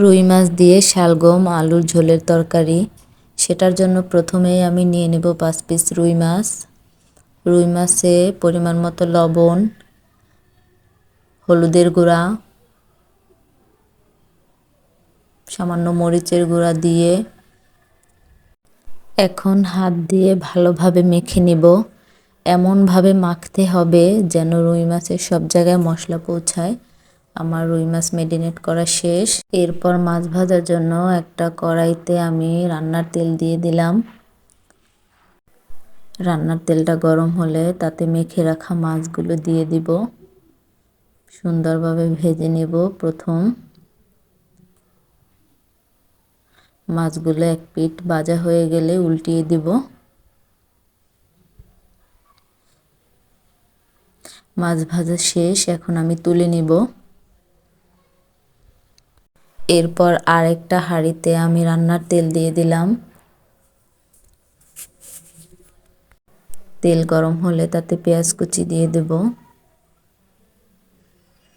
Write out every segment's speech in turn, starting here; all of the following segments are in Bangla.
রুই মাছ দিয়ে শালগম, আলুর ঝোলের তরকারি। সেটার জন্য প্রথমেই আমি নিয়ে নেব পাঁচ পিস রুই মাছ। রুই মাছে পরিমাণ মতো লবণ, হলুদের গুঁড়া, সামান্য মরিচের গুঁড়া দিয়ে এখন হাত দিয়ে ভালোভাবে মেখে নিব। এমনভাবে মাখতে হবে যেন রুই মাছের সব জায়গায় মশলা পৌঁছায়। আমার রুই মাছ মেরিনেট করা শেষ। এরপর মাছ ভাজার জন্য একটা কড়াইতে আমি রান্নার তেল দিয়ে দিলাম। রান্নার তেলটা গরম হলে তাতে মেখে রাখা মাছগুলো দিয়ে দিব। সুন্দরভাবে ভেজে নেব প্রথম। মাছগুলো এক পিঠ ভাজা হয়ে গেলে উল্টিয়ে দিব। মাছ ভাজা শেষ, এখন আমি তুলে নিব। এরপর আরেকটা হাঁড়িতে আমি রান্নার তেল দিয়ে দিলাম। তেল গরম হলে তাতে পেঁয়াজ কুচি দিয়ে দেব।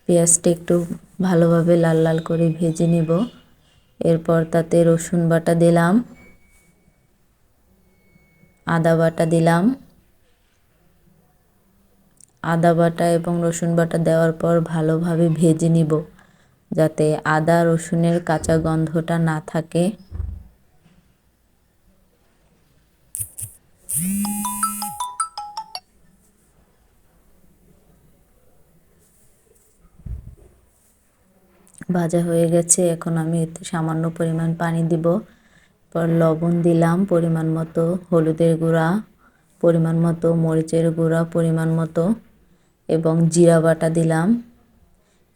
পেঁয়াজটা একটু ভালোভাবে লাল লাল করে ভেজে নেব। এরপর তাতে রসুন বাটা দিলাম। আদা বাটা দিলাম। আদা বাটা এবং রসুন বাটা দেওয়ার পর ভালোভাবে ভেজে নিব। যাতে আদা রসুনের কাঁচা গন্ধটা না থাকে। ভাজা হয়ে গেছে, এখন আমি এতে সামান্য পরিমাণ পানি দিব। পর লবণ দিলাম পরিমাণ মতো, হলুদের গুঁড়া, পরিমাণ মতো, মরিচের গুঁড়া পরিমাণ মতো, এবং জিরা বাটা দিলাম।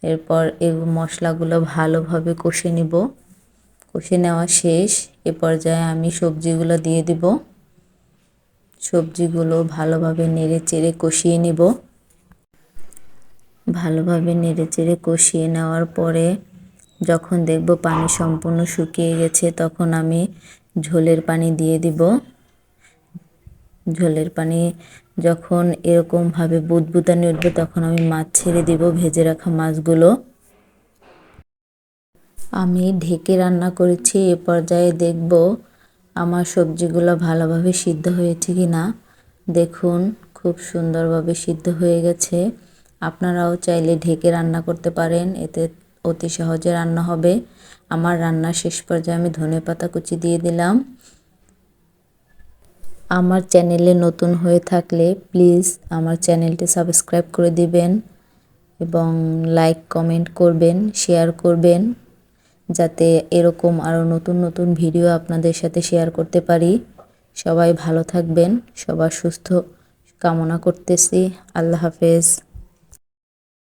এরপর এই মশলাগুলো ভালোভাবে কষে নিব। কষে নেওয়া শেষ। এ পর্যায়ে আমি সবজিগুলো দিয়ে দিব। সবজিগুলো ভালোভাবে নেড়ে চেড়ে কষিয়ে নিব। ভালোভাবে নেড়ে চেড়ে কষিয়ে নেওয়ার পরে যখন দেখব পানি সম্পূর্ণ শুকিয়ে গেছে, তখন আমি ঝোলের পানি দিয়ে দিব। ঝোলের পানি যখন এরকমভাবে বুদবুদানি উঠবে তখন আমি মাছ ছেড়ে দিব, ভেজে রাখা মাছগুলো। আমি ঢেকে রান্না করেছি, এ পর্যায়ে দেখব আমার সবজিগুলো ভালোভাবে সিদ্ধ হয়েছে কি না দেখুন, খুব সুন্দরভাবে সিদ্ধ হয়ে গেছে। আপনারাও চাইলে ঢেকে রান্না করতে পারেন, এতে অতি সহজে রান্না হবে। আমার রান্না শেষ পর্যায়ে আমি ধনে পাতা কুচি দিয়ে দিলাম। আমার চ্যানেলে নতুন হয়ে থাকলে প্লিজ আমার চ্যানেলটি সাবস্ক্রাইব করে দিবেন এবং লাইক, কমেন্ট করবেন, শেয়ার করবেন, যাতে এরকম আরও নতুন নতুন ভিডিও আপনাদের সাথে শেয়ার করতে পারি। সবাই ভালো থাকবেন, সবার সুস্থ কামনা করতেছি। আল্লাহ হাফেজ।